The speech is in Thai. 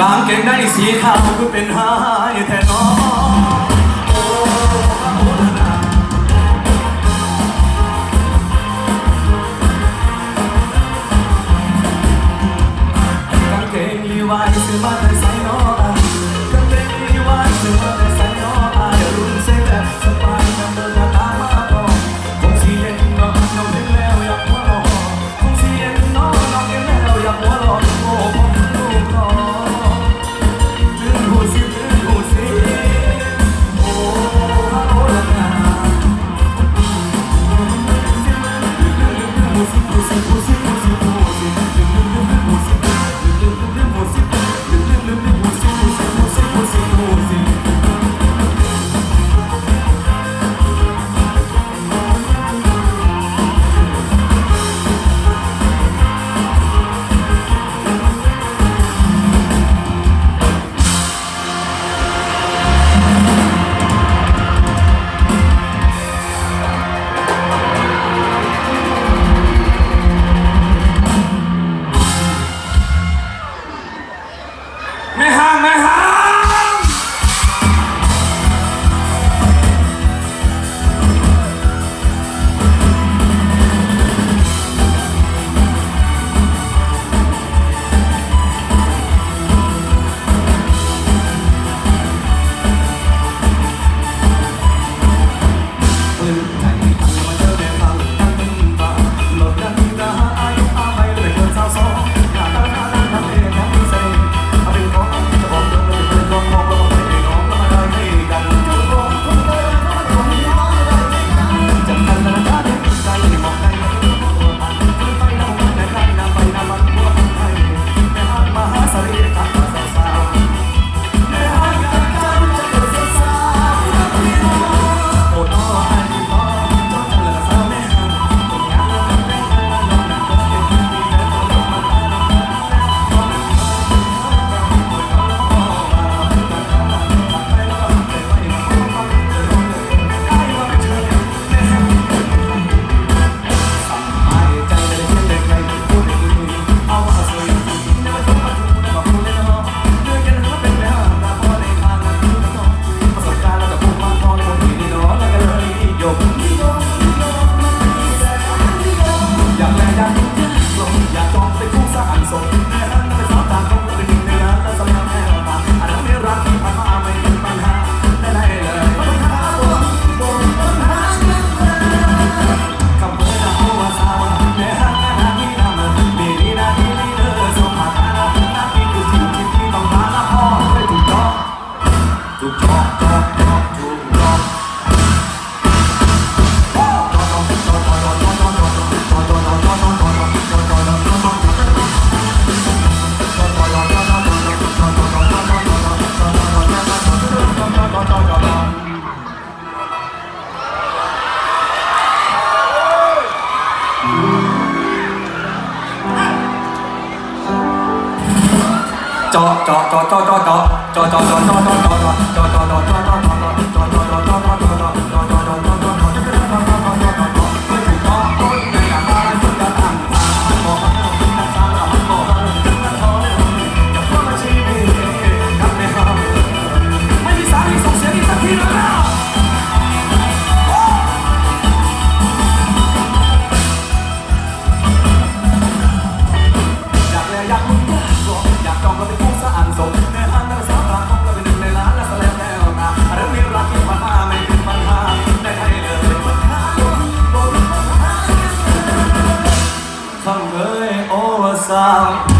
กางเกงในสีขาวคือเป็นหายแทนน้องกาางเกงลีไว้ซื้อมาแต่ใส่น้อง 走走走走走走走走走走走走 บนปั